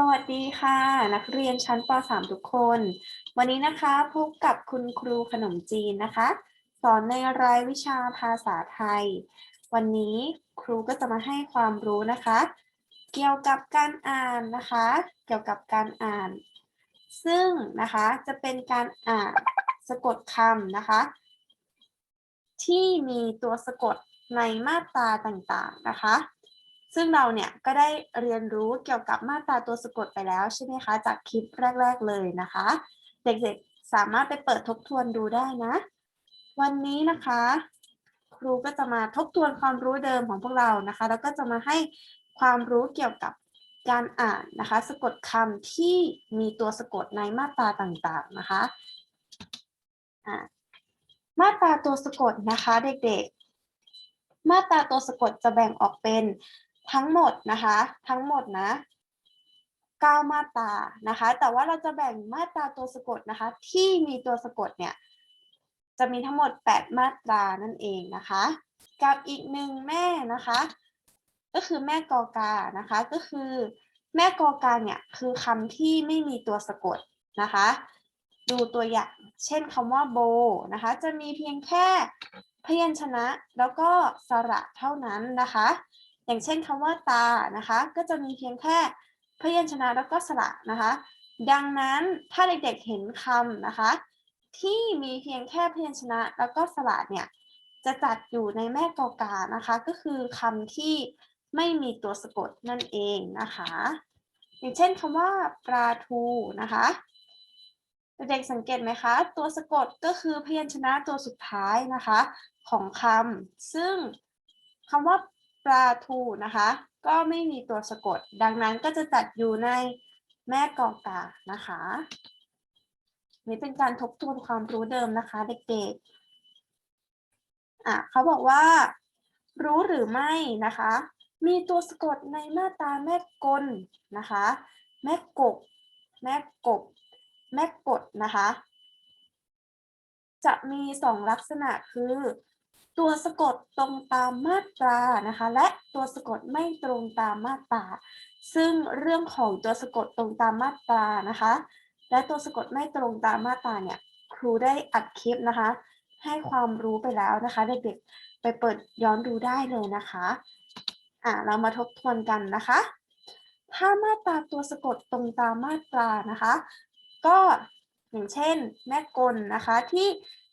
สวัสดีค่ะ นักเรียนชั้นป .3 ทุกคน วันนี้นะคะพบกับคุณครูขนมจีนนะคะ สอนในรายวิชาภาษาไทย วันนี้ครูก็จะมาให้ความรู้นะคะ เกี่ยวกับการอ่านนะคะ เกี่ยวกับการอ่าน ซึ่งนะคะจะเป็นการอ่านสะกดคำนะคะ ที่มีตัวสะกดในมาตราต่างๆนะคะ ซึ่งเราเนี่ยก็ได้เรียนรู้เกี่ยวกับมาตราตัวสะกดไปแล้วใช่ไหมคะ จากคลิปแรก ๆเลยนะคะ เด็กๆสามารถไปเปิดทบทวนดูได้นะ วันนี้นะคะ ครูก็จะมาทบทวนความรู้เดิมของพวกเรานะคะ แล้วก็จะมาให้ความรู้เกี่ยวกับการอ่านนะคะ สะกดคำที่มีตัวสะกดในมาตราต่างๆนะคะอ่ามาตราตัวสะกดนะคะเด็กๆ มาตราตัวสะกดจะแบ่งออกเป็น ทั้งหมดนะคะ ทั้งหมดนะ9มาตรานะคะ แต่ว่าเราจะแบ่งมาตราตัวสะกดนะคะ ที่มีตัวสะกดเนี่ยจะมีทั้งหมด 8 มาตรานั่นเองนะคะ กับอีกหนึ่งแม่นะคะ ก็คือแม่กอกานะคะ ก็คือแม่กอกาเนี่ยคือคำที่ไม่มีตัวสะกดนะคะ ดูตัวอย่างเช่นคำว่าโบนะคะ จะมีเพียงแค่พยัญชนะแล้วก็สระเท่านั้นนะคะ อย่างเช่นคำว่าตานะคะ ก็จะมีเพียงแค่พยัญชนะแล้วก็สระนะคะ ดังนั้นถ้าเด็กๆเห็นคำนะคะ ที่มีเพียงแค่พยัญชนะแล้วก็สระเนี่ยจะจัดอยู่ในแม่กอกานะคะ ก็คือคำที่ไม่มีตัวสะกดนั่นเองนะคะ อย่างเช่นคำว่าปลาทูนะคะเด็กๆสังเกตไหมคะ ตัวสะกดก็คือพยัญชนะตัวสุดท้ายนะคะ ของคำซึ่งคำว่า ลาทูนะคะ ก็ไม่มีตัวสะกด ดังนั้นก็จะจัดอยู่ในแม่กองกานะคะนี่เป็นการทบทวนความรู้เดิมนะคะ เด็กๆอะเขาบอกว่า รู้หรือไม่นะคะ มีตัวสะกดในมาตราแม่กลนะคะ แม่กบ แม่กบ แม่กดนะคะ จะมีสองลักษณะคือ ตัวสะกดตรงตามมาตรานะคะ และตัวสะกดไม่ตรงตามมาตรา ซึ่งเรื่องของตัวสะกดตรงตามมาตรานะคะ และตัวสะกดไม่ตรงตามมาตราเนี่ยครูได้อัดคลิปนะคะ ให้ความรู้ไปแล้วนะคะเด็กๆไปเปิดย้อนดูได้เลยนะคะอ่าเรามาทบทวนกันนะคะ ถ้ามาตราตัวสะกดตรงตามมาตรานะคะ ก็อย่างเช่น แม่กลนะคะที่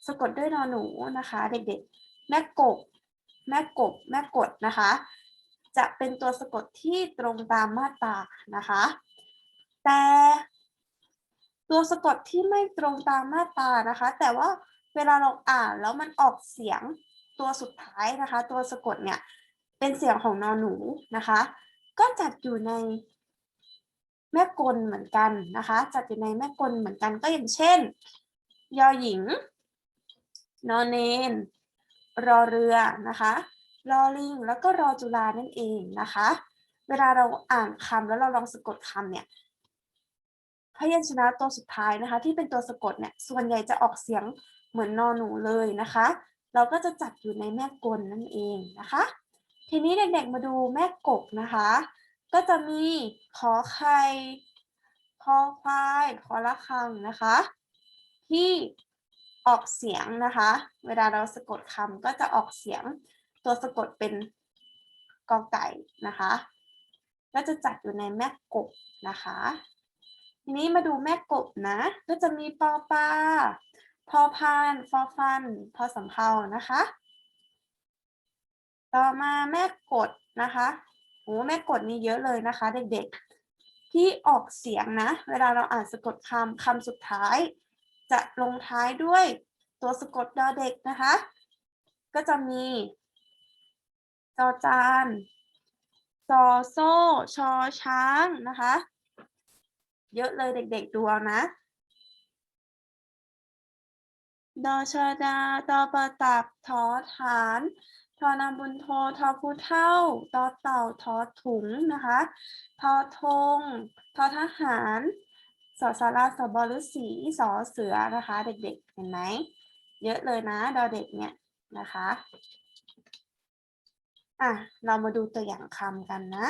สะกดด้วยนอหนูนะคะ เด็กๆ แม่กบ แม่กบ แม่กดนะคะ จะเป็นตัวสะกดที่ตรงตามมาตรานะคะ แต่ตัวสะกดที่ไม่ตรงตามมาตรานะคะ แต่ว่าเวลาเราอ่านแล้วมันออกเสียงตัวสุดท้ายนะคะ ตัวสะกดเนี่ยเป็นเสียงของนอหนูนะคะ ก็จัดอยู่ในแม่กลเหมือนกันนะคะ จัดอยู่ในแม่กลเหมือนกันก็อย่างเช่น ยอหญิง นอนเนน รอเรือนะคะรอลิงแล้วก็รอจุฬานั่นเองนะคะ เวลาเราอ่านคำแล้วเราลองสะกดคำเนี่ยพยัญชนะตัวสุดท้ายนะคะ ที่เป็นตัวสะกดเนี่ยส่วนใหญ่จะออกเสียงเหมือนนอหนูเลยนะคะ เราก็จะจัดอยู่ในแม่กลนั่นเองนะคะ ทีนี้เด็กๆมาดูแม่กบนะคะ ก็จะมีขอไข่คอควายคอละคังนะคะ ที่ ออกเสียงนะคะ เวลาเราสะกดคำก็จะออกเสียงตัวสะกดเป็นกอไก่นะคะ ก็จะจัดอยู่ในแม่กบนะคะ ทีนี้มาดูแม่กบนะ ก็จะมีปอปลาพอพานฟอฟัน พอสำเพานะคะ ต่อมาแม่กดนะคะโอ้แม่กดนี่เยอะเลยนะคะ เด็กๆ ที่ออกเสียงนะ เวลาเราอ่านสะกดคำคำสุดท้าย จะลงท้ายด้วยตัวสะกดดอเด็กนะคะ ก็จะมี จอจานซอโซ่ชอช้างนะคะ เยอะเลยเด็กๆดูเอานะดอชอดาตอประตับทอฐานทอนาบุญโททอผู้เท่าตอเต่าทอถุงนะคะ ทอธงทอทหาร สอสาราสบฤษีสอเสือนะคะ เด็กๆ เห็นไหมเยอะเลยนะดอเด็กเนี่ยนะคะอะเรามาดูตัวอย่างคำกันนะ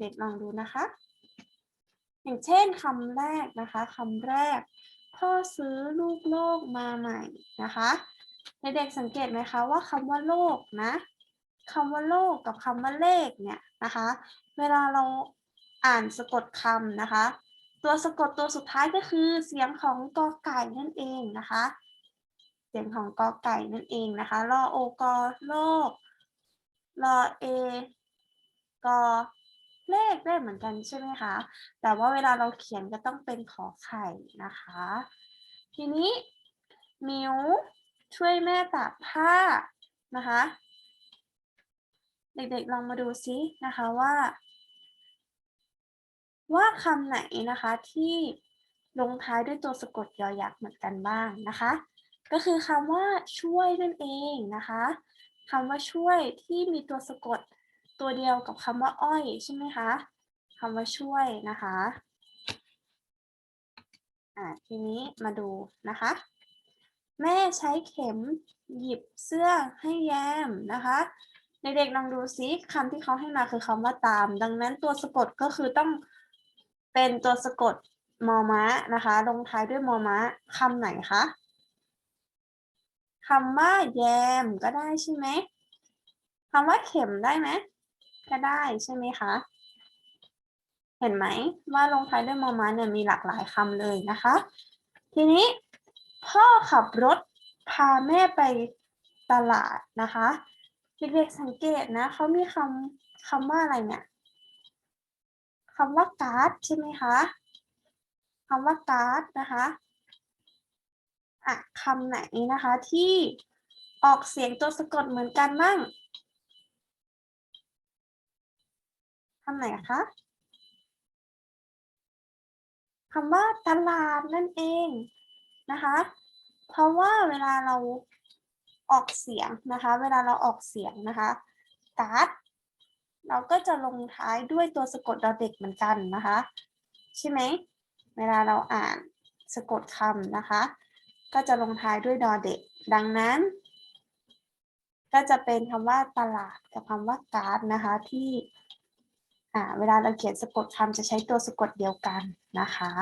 เด็กลองดูนะคะ อย่างเช่นคำแรกนะคะคำแรก พ่อซื้อลูกโลกมาใหม่นะคะเด็กๆสังเกตไหมคะว่าคำว่าโลกนะ คำว่าโลกกับคำว่าเลขเนี่ยนะคะ เวลาเราอ่านสะกดคำนะคะ ตัวสะกดตัวสุดท้ายก็คือเสียงของกอไก่นั่นเองนะคะ เสียงของกอไก่นั่นเองนะคะรอโอกอโลกรอเอกอเลขได้เหมือนกันใช่ไหมคะ แต่ว่าเวลาเราเขียนก็ต้องเป็นขอไข่นะคะ ทีนี้มิวช่วยแม่ตากผ้านะคะ เด็กๆลองมาดูซินะคะว่า ว่าคำไหนนะคะที่ลงท้ายด้วยตัวสะกดยอยักษ์เหมือนกันบ้างนะคะ ก็คือคำว่าช่วยนั่นเองนะคะคำว่าช่วยที่มีตัวสะกดตัวเดียวกับคำว่าอ้อยใช่ไหมคะคำว่าช่วยนะคะอ่าทีนี้มาดูนะคะ แม่ใช้เข็มหยิบเสื้อให้แยมนะคะ เด็กๆลองดูซิคำที่เขาให้มาคือคำว่าตาม ดังนั้นตัวสะกดก็คือต้องเป็นตัวสะกดมอม้านะคะ ลงท้ายด้วยมอม้าคำไหนคะคำว่าแยมก็ได้ใช่ไหมคำว่าเข็มได้ไหมก็ได้ใช่ไหมคะ เห็นไหมว่าลงท้ายด้วยมอม้าเนี่ยมีหลากหลายคำเลยนะคะ ทีนี้พ่อขับรถพาแม่ไปตลาดนะคะ เด็กๆสังเกตนะเขามีคำคำว่าอะไรเนี่ยคำว่าการ์ดใช่ไหมคะคำว่าการ์ดนะคะอะคำไหนนะคะที่ออกเสียงตัวสะกดเหมือนกันบ้างคำไหนคะคำว่าตลาดนั่นเองนะคะ เพราะว่าเวลาเรา ออกเสียงนะคะ เวลาเราออกเสียงนะคะการ์ดเราก็จะลงท้ายด้วยตัวสะกดดอเด็กเหมือนกันนะคะ ใช่ไหมเวลาเราอ่านสะกดคำนะคะ ก็จะลงท้ายด้วยดอเด็ก ดังนั้น ก็จะเป็นคำว่าตลาดกับคำว่าการ์ดนะคะที่อ่าเวลาเราเขียนสะกดคำจะใช้ตัวสะกดเดียวกันนะคะ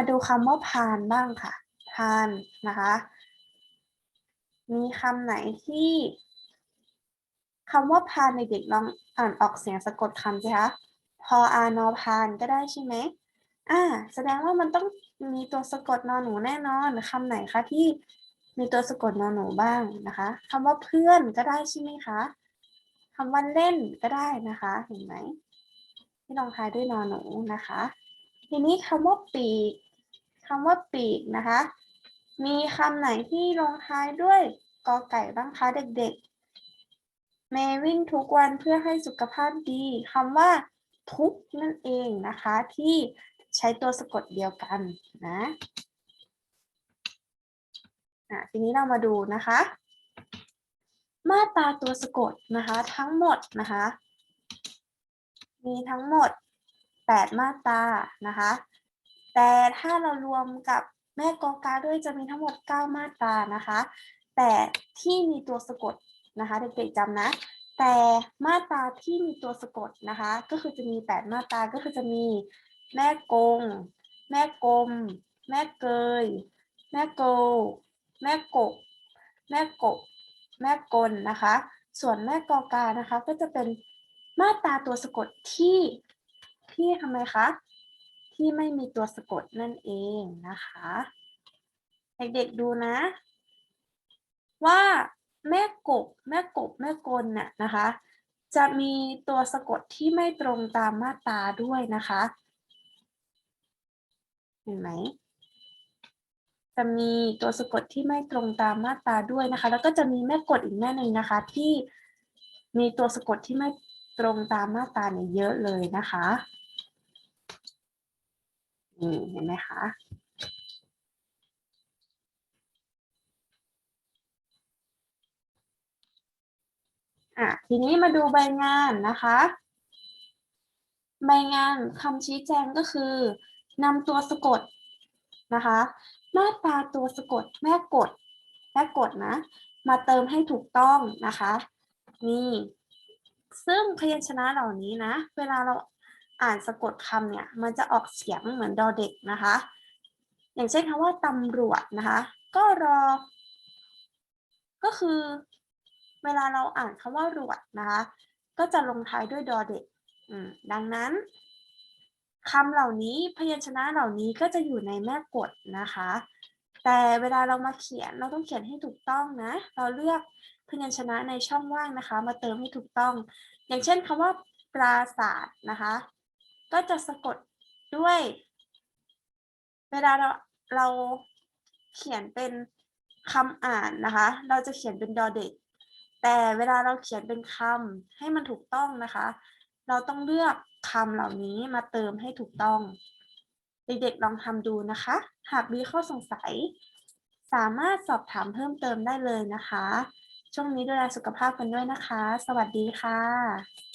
มาดูคำว่าพานบ้างค่ะ พานนะคะ มีคำไหนที่คำว่าพานในเด็กลองอ่านออกเสียงสะกดคำสิคะพออานอพานก็ได้ใช่ไหมอ่า แสดงว่ามันต้องมีตัวสะกดนอนหนูแน่นอนคำไหนคะที่มีตัวสะกดนอนหนูบ้างนะคะคำว่าเพื่อนก็ได้ใช่ไหมคะคำว่าเล่นก็ได้นะคะ เห็นไหมที่ลองท้ายด้วยนอนหนูนะคะ ทีนี้คำว่าปีก คำว่าปีกนะคะ มีคำไหนที่ลงท้ายด้วยกอไก่บ้างคะเด็กๆ เมวิ่งทุกวันเพื่อให้สุขภาพดีคำว่าทุกนั่นเองนะคะ ที่ใช้ตัวสะกดเดียวกันนะอะทีนี้เรามาดูนะคะ มาตราตัวสะกดนะคะ ทั้งหมดนะคะ มีทั้งหมด 8 มาตรานะคะ แต่ถ้าเรารวมกับแม่กอกาด้วยจะมีทั้งหมด 9 มาตรานะคะ แต่ที่มีตัวสะกดนะคะเด็กๆจำนะ แต่มาตราที่มีตัวสะกดนะคะ ก็คือจะมี 8 มาตราก็คือจะมีแม่กง แม่กลม แม่เกย แม่โกแม่กบ แม่กบ แม่กลนะคะ ส่วนแม่กอกานะคะ ก็จะเป็นมาตราตัวสะกดที่ที่ทำไมคะ ที่ไม่มีตัวสะกดนั่นเองนะคะ เด็กๆดูนะ ว่าแม่กบแม่กบแม่กลน่ะนะคะ จะมีตัวสะกดที่ไม่ตรงตามมาตราด้วยนะคะ เห็นไหมจะมีตัวสะกดที่ไม่ตรงตามมาตราด้วยนะคะ แล้วก็จะมีแม่กดอีกแม่หนึ่งนะคะ ที่มีตัวสะกดที่ไม่ตรงตามมาตราเนี่ยเยอะเลยนะคะ นี่เห็นไหมคะอะทีนี้มาดูใบงานนะคะ ใบงานคำชี้แจงก็คือนำตัวสะกดนะคะมาตาตัวสะกดแม่กดแม่กดนะ มาเติมให้ถูกต้องนะคะ นี่ ซึ่งพยัญชนะเหล่านี้นะ เวลาเรา อ่านสะกดคำเนี่ยมันจะออกเสียงเหมือนดอเด็กนะคะ อย่างเช่นคำว่าตำรวจนะคะ ก็รอ ก็คือ เวลาเราอ่านคำว่ารวดนะคะ ก็จะลงท้ายด้วยดอเด็กดังนั้นคำเหล่านี้พยัญชนะเหล่านี้ก็จะอยู่ในแม่กฎนะคะ แต่เวลาเรามาเขียนเราต้องเขียนให้ถูกต้องนะ เราเลือกพยัญชนะในช่องว่างนะคะ มาเติมให้ถูกต้อง อย่างเช่นคำว่าปราศาสตร์นะคะ ก็จะสะกดด้วย เวลาเราเราเขียนเป็นคำอ่านนะคะ เราจะเขียนเป็นดอเด็ก แต่เวลาเราเขียนเป็นคำให้มันถูกต้องนะคะ เราต้องเลือกคำเหล่านี้มาเติมให้ถูกต้อง เด็กๆลองทำดูนะคะ หากมีข้อสงสัย สามารถสอบถามเพิ่มเติมได้เลยนะคะ ช่วงนี้ดูแลสุขภาพกันด้วยนะคะ สวัสดีค่ะ